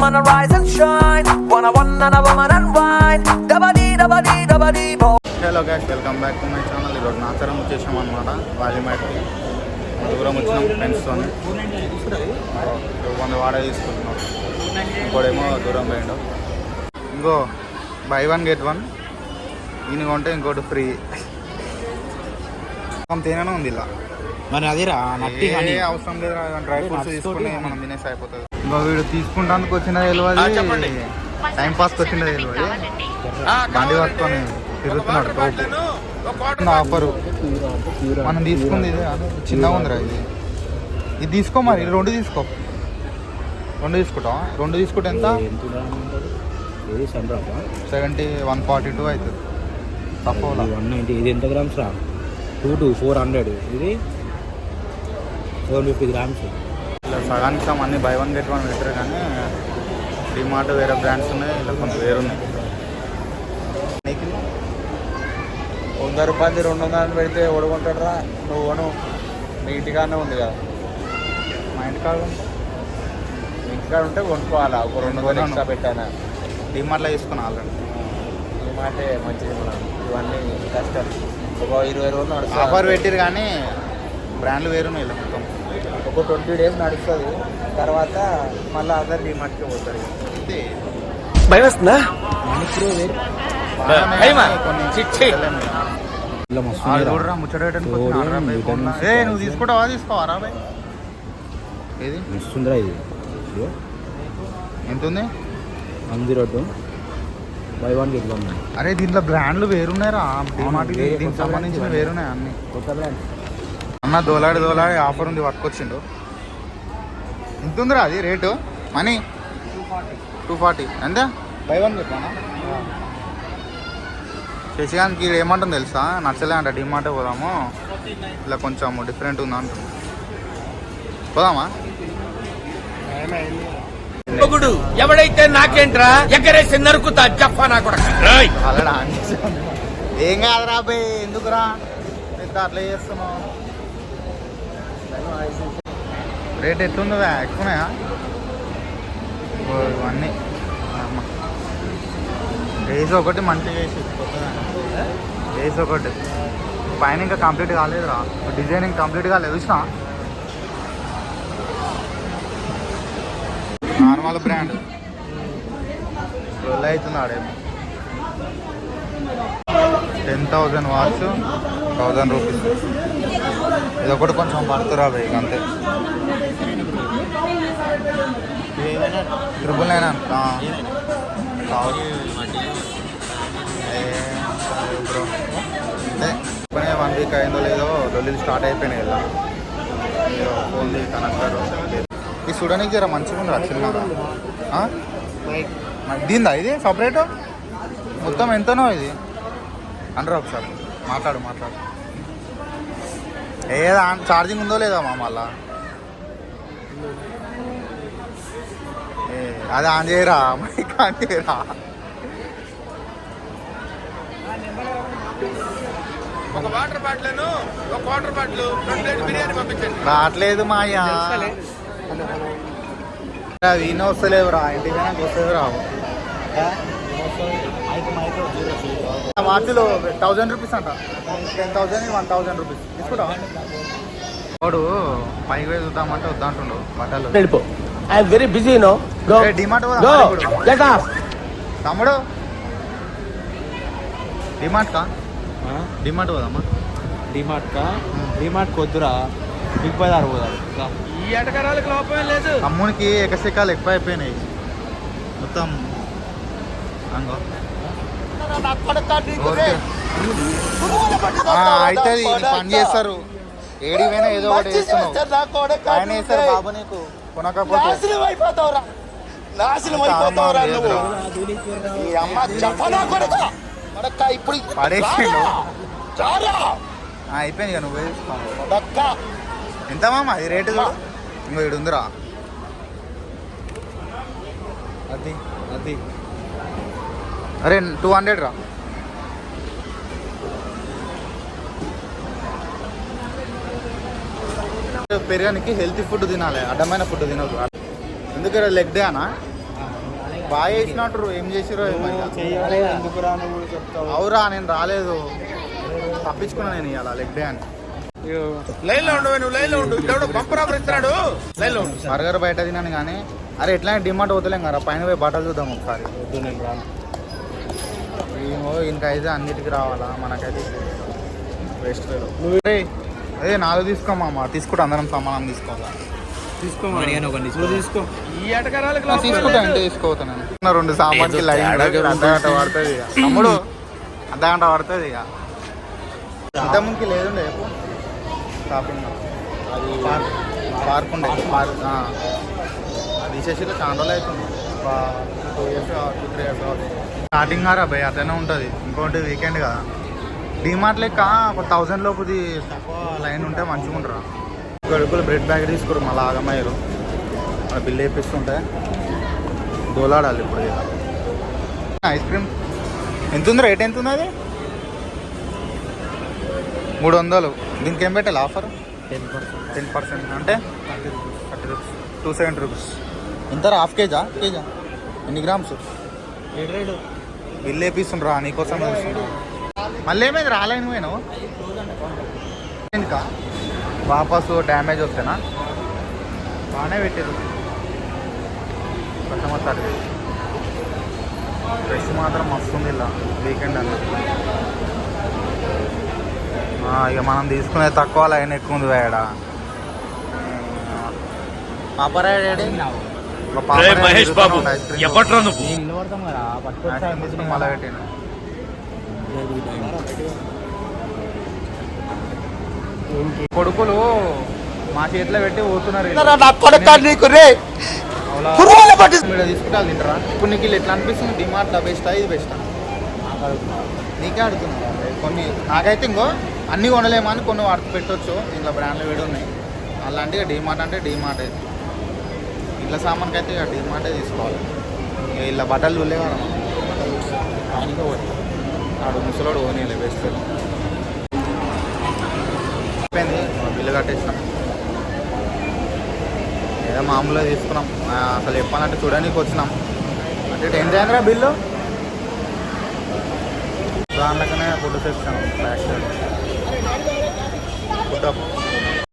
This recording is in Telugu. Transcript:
wanna rise and shine. Wanna one and a woman and wine. Dabba dee, dabba dee, dabba dee, bo. Hello guys welcome back to my channel ఈరోజు నాచారం వచ్చేసాం అనమాట వాలిమాటికి దూరం వచ్చినాం ఫ్రెండ్స్తో వంద వాడ తీసుకుంటున్నాం. ఇంకోడేమో దూరం పోయిండు. ఇంకో బై వన్ గెట్ వన్ ఈయన కొంటే ఇంకోటి ఫ్రీ తేనెనే ఉంది ఇలా. మరి అదేరా అవసరం లేదు డ్రై ఫ్రూట్స్ తీసుకుని మనం తినేసి అయిపోతుంది. ఇంకో వీడు తీసుకుంటానికి వచ్చిన తెలియదు టైం పాస్కి వచ్చిన తెలియదు బండి పట్టుకొని తిరుగుతున్నాడు ఆఫరు మనం తీసుకుంది ఇది. చిన్నగా ఉందిరా ఇది. ఇది తీసుకో మరి రెండు తీసుకో. రెండు తీసుకుంటాం రెండు తీసుకుంటే ఎంత? సెవెంటీ వన్ ఫార్టీ టూ అవుతుంది తక్కువ వన్ నైంటీ ఇది ఎంత గ్రామ్స్ రా? Two two four hundred. ఇది ఫోర్ ఫిఫ్టీ గ్రామ్స్. ఇలా సగానికి సగం అన్ని బై వన్ గెట్ వన్ పెట్టారు కానీ డిమార్ట్ వేరే బ్రాండ్స్ ఉన్నాయి ఇలా కొంచెం వేరున్నాయి. వంద రూపాయలు రెండు వందలు పెడితే ఒడుకుంటాడు రా నువ్వు కొను. మీ ఇంటికాడనే ఉంది కదా. మా ఇంటికాడ. మీ ఇంటికాడ ఉంటే కొనుక్కోవాలా ఒక రెండు వందలు. ఎక్స్ట్రా పెట్టాను? డిమార్ట్లో తీసుకున్నా ఆల్రెడీ ఈ మాటే మంచిది మనం ఇవన్నీ కష్టం. ఒక ఇరవై రోజులు ఆఫర్ పెట్టిరు కానీ బ్రాండ్లు వేరున్నాయి ఇలా. ఒక ట్వంటీ డేస్ నడుస్తుంది. తర్వాత మళ్ళీ అదర్ డిమార్ట్కి పోతారు. విటమిన్స్, ఫోన్లో. ఏ నువ్వు తీసుకుంటావా తీసుకోవా రా బై ఏది? ఇది. ఎంత ఉంది one zero two by one get one. అరే దీంట్లో బ్రాండ్లు వేరున్నాయిరా. దీనికి సంబంధించిన వేరున్నాయి అన్ని. కొత్త బ్రాండ్ అన్న దోలాడి దోలాడి ఆఫర్ ఉంది పట్టుకొచ్చిండు ఎంత ఉందిరా అది రేటు? మనీ? Two forty. ఎంత బై వన్ చెప్పానా? శశికాంత్కి ఏమంటుంది తెలుసా? నచ్చలే అంట డిమార్ట్ పోదాము. ఇలా కొంచెం డిఫరెంట్ ఉంది అంటుంది. పోదామా? మొగుడు ఎవడైతే నాకేంట్రా ఎగరేసి నరుకుతా జఫా నా చేసాను. ఏం కాదురా బే ఎందుకురా? పెద్ద అట్లా చేస్తున్నావు. రేట్ ఎట్లుందా ఎక్కువనాయా? ఇవన్నీ. అమ్మ. రేస్ ఒకటి మంచిగా వేసి రేస్ ఒకటి పైన ఇంకా కంప్లీట్ కాలేదురా. డిజైనింగ్ కంప్లీట్ కాలేదు చూసినా? Normal brand. రోల్ అవుతుంది ten thousand watch thousand rupees. ఇది ఒకటి కొంచెం పడుతురా ఇక అంతే. ట్రిపుల్ నైన్ అంట. బ్రో అంటే వన్ వీక్ అయిందో లేదో డొల్లీలు స్టార్ట్ అయిపోయినాయి ఇలా ఓన్లీ కనెక్టర్ ఇది చూడడానికి జర మంచిగా ఉంది చిన్నగా దీందా ఇది? సపరేట్ మొత్తం ఎంతనో ఇది. అంటారు ఒకసారి మాట్లాడు మాట్లాడు. ఏదా ఛార్జింగ్ ఉందో లేదా మా మళ్ళా? అది ఆన్ చేయరా? మైక్ ఆన్ చేయరా? ఒక వాటర్ బాటిల్ ఒక వాటర్ బాటిల్ రెండు ప్లేట్ బిర్యానీ పంపించండి. రావట్లేదు మాయా ఈయన వస్తలేవురా ఇంటికి నాకు వస్తలేవురా. వాచ్లో థౌజండ్ రూపీస్ అంట. Ten thousand one thousand rupees. తీసుకుంటా వాడు పైకి పోయి చూద్దామంటే వద్దంటుండు బట్టలు. వెళ్ళిపో. I'm very busy no go DMart go. Get off తమ్ముడు? డిమార్ట్ కా? డిమార్ట్ పోదామా? డిమార్ట్ కా? డిమార్ట్ కొద్దురా. బిగ్ బజార్ పోదాం. ఈ ఎటకరాలకు లోపమే లేదు. తమ్మునికి ఎకశకాలు ఎక్కువ అయిపోయినాయి. మొత్తం అంగో నీ పని చేస్తారు. ఏడి పోయినా ఏదో ఒకటి చేస్తున్నావు. ఆయన వేస్తారు బాబు నీకు. కొనకపోతే. నాశనం అయిపోతావురా నువ్వు. ఈ అమ్మ చెప్పనా కొడక? కొడక ఇప్పుడు పడేసిండు. చాలా ఆ, అయిపోయింది ఇక నువ్వు వేసుకో కొడక. ఎంత మామ? అది రేటు ఇంకో ఇడు ఉందిరా అది అది అరే టూ హండ్రెడ్ రా. పెరగడానికి హెల్తీ ఫుడ్ తినాలి అడ్డమైన ఫుడ్ తినదు ఎందుకంటే లెగ్ డే అనా? బాగా చేసినట్టు ఏం చేసిరో అవురా నేను రాలేదు. తప్పించుకున్నా నేను ఇవాళ లెగ్ డే అని. లైన్లో ఉండు నువ్వు లైన్లో ఉండు. ఇక్కడ బంపర్ ఆఫర్ ఇస్తున్నాడు లైన్లో ఉండు. బర్గర్ బయట తిన్నాను కానీ అరే ఎట్లా డిమాండ్ వదలేం కదా పైన పోయి బట్టలు చూద్దాం ఒకసారి. వద్దు నేను రాను. ఏమో ఇంకైతే అన్నిటికీ రావాలా? మనకైతే వేస్ట్ అదే నాలుగు తీసుకోమా తీసుకుంటే అందరం సమానం తీసుకోవాలా? తీసుకుంటా ఇంటే తీసుకోవతాను నేను. రెండు సామాన్కి లైన్ అర్ధగంట పడుతుంది ఇక. తమ్ముడు అర్ధగంట పడుతుంది ఇక. ఇంతకుముందుకి లేదుండే షాపింగ్ అది పార్క్. పార్క్ ఉండే. పార్క్. ఆ. అది తీసేసి చాలా రోజులు అవుతుంది two years two three years starting గారా భయ్ అట్లనే ఉంటుంది. ఇంకోటి వీకెండ్ కదా డిమార్ట్ లెక్క ఒక థౌజండ్ లోపుది తక్కువ లైన్ ఉంటే మంచిగా ఉంటారా గడుపులు బ్రెడ్ బ్యాగ్ తీసుకురు మళ్ళీ ఆగమయ్యారు మన బిల్ వేపిస్తుంటే దోలాడాలి ఇప్పుడు ఇక. ఐస్ క్రీమ్ ఎంత ఉంది రేట్ ఎంత ఉంది అది? మూడు వందలు దీనికి ఏం పెట్టాలి? Offer? Ten percent ten percent అంటే? Thirty rupees two seventy rupees ఎంత హాఫ్ కేజా కేజా ఎన్ని గ్రామ్స్? ఏడు రేడు. బిల్ వేపిస్తుండ్రా నీకోసం. మళ్ళీ ఏమైంది? రాలేను పోయినావు ఇంకా వాపసు డ్యామేజ్ వస్తేనా? బాగానే పెట్టారు కస్టమర్ సర్వీస్ ఫ్రెష్ మాత్రం మస్తు ఉంది ఇలా వీకెండ్ అని ఇక మనం తీసుకునే తక్కువ లైన్ ఎక్కువ ఉంది వేడ. పాపరాడు మహేష్ బాబు మళ్ళీ పెట్టాను. కొడుకులు మా చేతిలో పెట్టి పోతున్నారు వీళ్ళు. నా కొడుక నీకు రే. అవులా. పురుగుల పట్టి మీరు తీసుకుంటే వాళ్ళు తింటారా? ఇప్పుడు నీకు ఎట్లా అనిపిస్తుంది? డిమార్ట్ బెస్టా ఇది బెస్టా? నీకే అడుగుతున్నా కొన్ని. నాకైతే ఇంకో అన్ని కొనలేమని కొన్ని వాటికి పెట్టొచ్చు. ఇంట్లో బ్రాండ్లు వేడి ఉన్నాయి అలాంటి డిమార్ట్ అంటే డిమార్ట్. అయితే ఇంట్లో సామాన్కి అయితే ఇక డిమార్టే తీసుకోవాలి. ఇక ఇలా బట్టలు చూడలేవాడు ఆయనకే పోయి ఆడు ముసలోడు పోనీలే బెస్ట్ అయిపోయింది బిల్లు కట్టేసినాం. ఏదో మామూలుగా తీసుకున్నాం. అసలు చెప్పాలంటే చూడడానికి వచ్చినాం. అంటే ఎంత అయిందిరా బిల్లు? దాంట్లోనే ఫుడ్ తెచ్చాను బ్యాక్ సైడ్ ఫుడ్